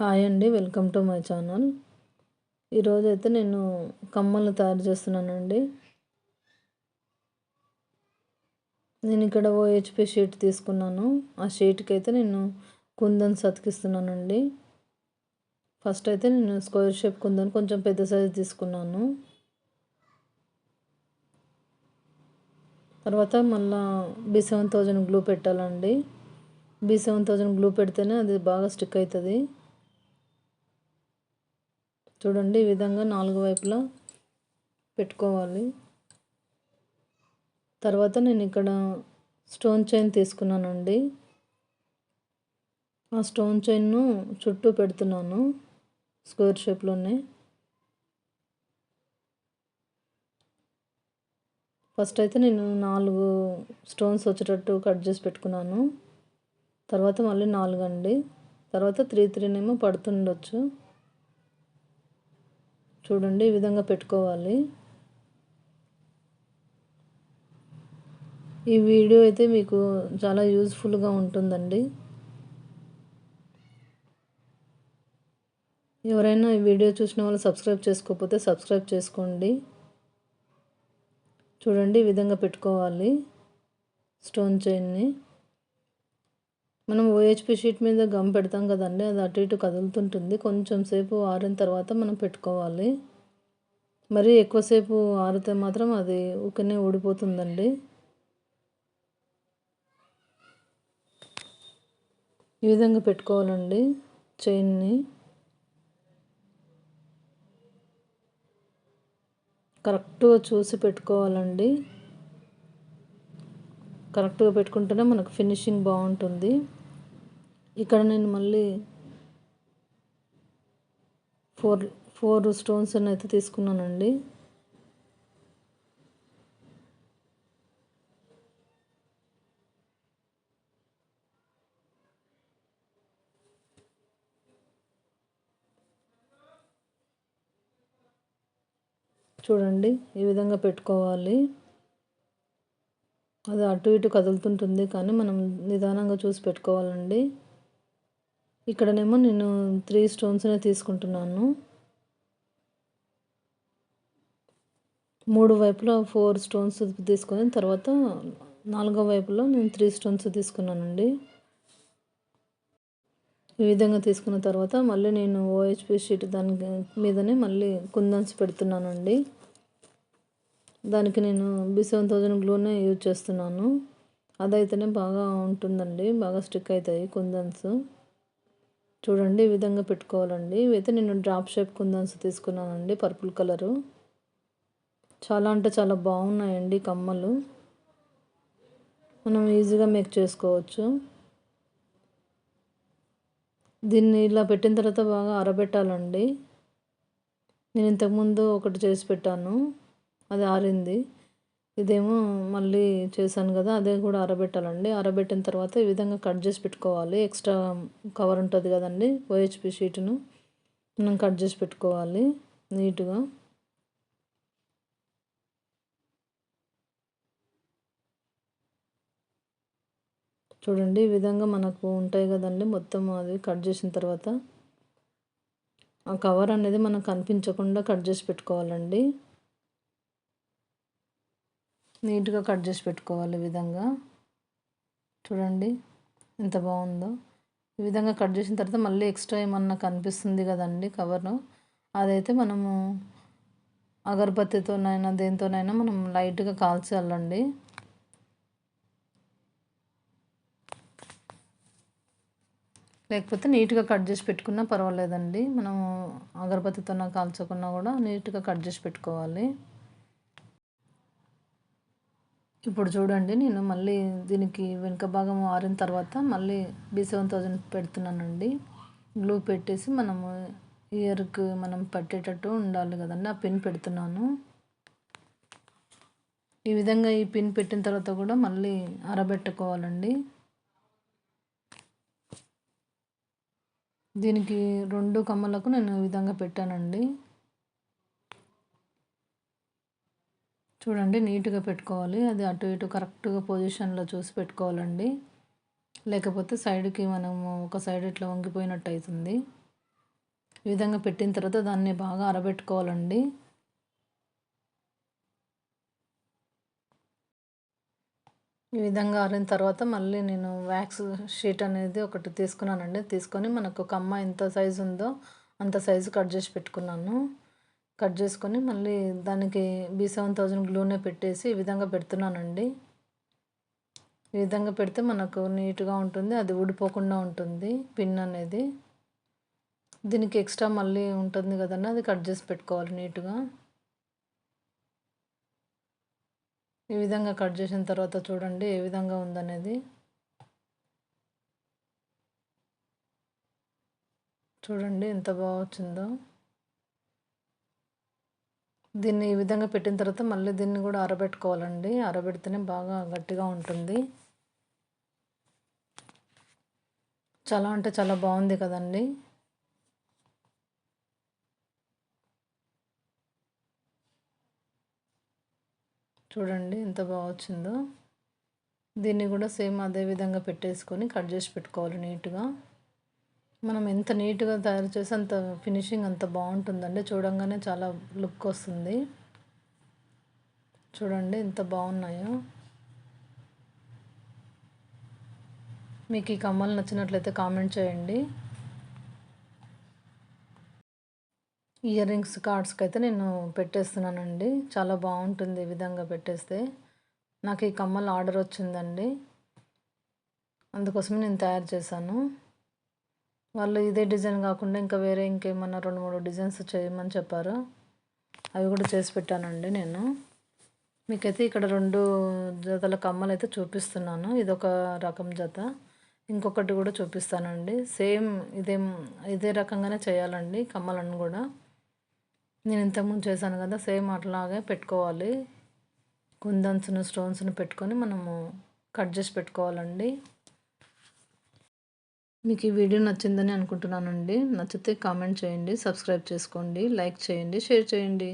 Hi అండి welcome to my channel. ఈరోజు అయితే నేను కమ్మలు తయారు చేస్తున్నానండి. నేను ఇక్కడ ఓహెచ్పి షీట్ తీసుకున్నాను. ఆ షీట్కి అయితే నేను కుందన్ సతికిస్తున్నానండి. ఫస్ట్ అయితే నేను స్క్వేర్ షేప్ కుందన్ కొంచెం పెద్ద సైజు తీసుకున్నాను. తర్వాత మళ్ళా బి సెవెన్ థౌజండ్ గ్లూ పెట్టాలండి. బి సెవెన్ థౌజండ్ గ్లూ పెడితేనే అది బాగా స్టిక్ అవుతుంది చూడండి ఈ విధంగా నాలుగు వైపులా పెట్టుకోవాలి. తర్వాత నేను ఇక్కడ స్టోన్ చైన్ తీసుకున్నానండి. ఆ స్టోన్ చైన్ను చుట్టూ పెడుతున్నాను స్క్వేర్ షేప్లోనే. ఫస్ట్ అయితే నేను నాలుగు స్టోన్స్ వచ్చేటట్టు కట్ చేసి పెట్టుకున్నాను. తర్వాత మళ్ళీ నాలుగు అండి తర్వాత త్రీ త్రీనేమో పడుతుండొచ్చు. చూడండి ఈ విధంగా పెట్టుకోవాలి. ఈ వీడియో అయితే మీకు చాలా యూజ్ఫుల్గా ఉంటుందండి. ఎవరైనా ఈ వీడియో చూసిన వాళ్ళు సబ్స్క్రైబ్ చేసుకోకపోతే సబ్స్క్రైబ్ చేసుకోండి. చూడండి ఈ విధంగా పెట్టుకోవాలి. స్టోన్ చైన్ని. మనం ఓహెచ్పి షీట్ మీద గమ్ పెడతాం కదండి అది అటు ఇటు కదులుతుంటుంది. కొంచెం సేపు ఆరిన తర్వాత మనం పెట్టుకోవాలి. మరీ ఎక్కువసేపు ఆరితే మాత్రం అది ఊకనే ఊడిపోతుందండి. ఈ విధంగా పెట్టుకోవాలండి చైన్ని. కరెక్ట్గా చూసి పెట్టుకోవాలండి. కరెక్ట్గా పెట్టుకుంటేనే మనకు ఫినిషింగ్ బాగుంటుంది. ఇక్కడ నేను మళ్ళీ ఫోర్ ఫోర్ స్టోన్స్ అని అయితే తీసుకున్నానండి. చూడండి ఈ విధంగా పెట్టుకోవాలి. అది అటు ఇటు కదులుతుంటుంది కానీ మనం నిదానంగా చూసి పెట్టుకోవాలండి. ఇక్కడనేమో నేను త్రీ స్టోన్స్నే తీసుకుంటున్నాను. మూడు వైపులో ఫోర్ స్టోన్స్ తీసుకొని తర్వాత నాలుగో వైపులో నేను త్రీ స్టోన్స్ తీసుకున్నానండి. ఈ విధంగా తీసుకున్న తర్వాత మళ్ళీ నేను ఓహెచ్పి షీట్ దాని మీదనే మళ్ళీ కుందన్స్ పెడుతున్నానండి. దానికి నేను బి సెవెన్ థౌజండ్ గ్లూనే యూజ్ చేస్తున్నాను. అదైతేనే బాగా ఉంటుందండి బాగా స్టిక్ అవుతాయి కుందన్స్. చూడండి ఈ విధంగా పెట్టుకోవాలండి. ఇవైతే నేను డ్రాప్ షేప్ కుందన్స్ తీసుకున్నానండి పర్పుల్ కలరు. చాలా అంటే చాలా బాగున్నాయండి కమ్మలు. మనం ఈజీగా మేక్ చేసుకోవచ్చు. దీన్ని ఇలా పెట్టిన తర్వాత బాగా ఆరబెట్టాలండి. నేను ఇంతకుముందు ఒకటి చేసి పెట్టాను అది ఆరింది. ఇదేమో మళ్ళీ చేశాను కదా అదే కూడా ఆరబెట్టాలండి ఆరబెట్టిన తర్వాత ఈ విధంగా కట్ చేసి పెట్టుకోవాలి. ఎక్స్ట్రా కవర్ ఉంటుంది కదండి ఓహెచ్పి షీట్ను. మనం కట్ చేసి పెట్టుకోవాలి నీట్గా. చూడండి ఈ విధంగా మనకు ఉంటాయి కదండి మొత్తం అది కట్ చేసిన తర్వాత. ఆ కవర్ అనేది మనకు కనిపించకుండా కట్ చేసి పెట్టుకోవాలండి. నీట్గా కట్ చేసి పెట్టుకోవాలి ఈ విధంగా. చూడండి ఎంత బాగుందో. ఈ విధంగా కట్ చేసిన తర్వాత మళ్ళీ ఎక్స్ట్రా ఏమన్నా కనిపిస్తుంది కదండి కవర్ను అదైతే మనము అగరబత్తితోనైనా దేనితోనైనా మనం లైట్గా కాల్చాలండి లేకపోతే నీట్గా కట్ చేసి పెట్టుకున్నా పర్వాలేదండి. మనము అగరబత్తితో కాల్చకున్నా కూడా నీట్గా కట్ చేసి పెట్టుకోవాలి. ఇప్పుడు చూడండి నేను మళ్ళీ దీనికి వెనుక భాగం ఆరిన తర్వాత మళ్ళీ బి సెవెన్ థౌజండ్ పెడుతున్నానండి. గ్లూ పెట్టేసి మనము ఇయర్కి మనం పట్టేటట్టు ఉండాలి కదండి ఆ పిన్ పెడుతున్నాను. ఈ విధంగా ఈ పిన్ పెట్టిన తర్వాత కూడా మళ్ళీ ఆరబెట్టుకోవాలండి దీనికి రెండు కమ్మలకు నేను ఈ విధంగా పెట్టానండి. చూడండి నీట్గా పెట్టుకోవాలి. అది అటు ఇటు కరెక్ట్గా పొజిషన్లో చూసి పెట్టుకోవాలండి. లేకపోతే సైడ్కి మనము ఒక సైడ్ ఇట్లా వంగిపోయినట్టు అవుతుంది ఈ విధంగా పెట్టిన తర్వాత దాన్ని బాగా ఆరబెట్టుకోవాలండి ఈ విధంగా ఆరిన తర్వాత మళ్ళీ నేను వ్యాక్స్ షీట్ అనేది ఒకటి తీసుకున్నానండి. తీసుకొని మనకు కమ్మ ఎంత సైజు ఉందో అంత సైజు కట్ చేసి పెట్టుకున్నాను. కట్ చేసుకొని మళ్ళీ దానికి బీ సెవెన్ థౌజండ్ గ్లూనే పెట్టేసి ఈ విధంగా పెడుతున్నానండి. ఈ విధంగా పెడితే మనకు నీట్గా ఉంటుంది అది ఊడిపోకుండా ఉంటుంది పిన్ అనేది. దీనికి ఎక్స్ట్రా మళ్ళీ ఉంటుంది కదండి అది కట్ చేసి పెట్టుకోవాలి నీట్గా. ఈ విధంగా కట్ చేసిన తర్వాత చూడండి ఏ విధంగా ఉందనేది. చూడండి ఎంత బాగా వచ్చిందో. దీన్ని ఈ విధంగా పెట్టిన తర్వాత మళ్ళీ దీన్ని కూడా ఆరబెట్టుకోవాలండి. ఆరబెడితేనే బాగా గట్టిగా ఉంటుంది. చాలా అంటే చాలా బాగుంది కదండి. చూడండి ఎంత బాగా వచ్చిందో. దీన్ని కూడా సేమ్ అదే విధంగా పెట్టేసుకొని కట్ చేసి పెట్టుకోవాలి నీట్గా. మనం ఎంత నీట్గా తయారు చేసి అంత ఫినిషింగ్ అంత బాగుంటుందండి. చూడంగానే చాలా లుక్ వస్తుంది. చూడండి ఎంత బాగున్నాయో. మీకు ఈ కమ్మలు నచ్చినట్లయితే కామెంట్ చేయండి. ఇయర్ రింగ్స్ కార్డ్స్కి అయితే నేను పెట్టేస్తున్నానండి. చాలా బాగుంటుంది ఈ విధంగా పెట్టేస్తే. నాకు ఈ కమ్మలు ఆర్డర్ వచ్చిందండి. అందుకోసమే నేను తయారు చేశాను. వాళ్ళు ఇదే డిజైన్ కాకుండా ఇంకా వేరే ఇంకేమన్నా రెండు మూడు డిజైన్స్ చేయమని చెప్పారు. అవి కూడా చేసి పెట్టానండి నేను. మీకైతే ఇక్కడ రెండు జతల కమ్మలు అయితే చూపిస్తున్నాను. ఇదొక రకం జత. ఇంకొకటి కూడా చూపిస్తానండి. సేమ్ ఇదే ఇదే రకంగానే చేయాలండి కమ్మలను కూడా. నేను ఇంతకుముందు చేశాను కదా సేమ్ అట్లాగే పెట్టుకోవాలి. కుందన్స్ను స్టోన్స్ను పెట్టుకొని మనము కట్ చేసి పెట్టుకోవాలండి. మీకు ఈ వీడియో నచ్చిందని అనుకుంటున్నానండి. నచ్చితే కామెంట్ చేయండి సబ్స్క్రైబ్ చేసుకోండి లైక్ చేయండి షేర్ చేయండి.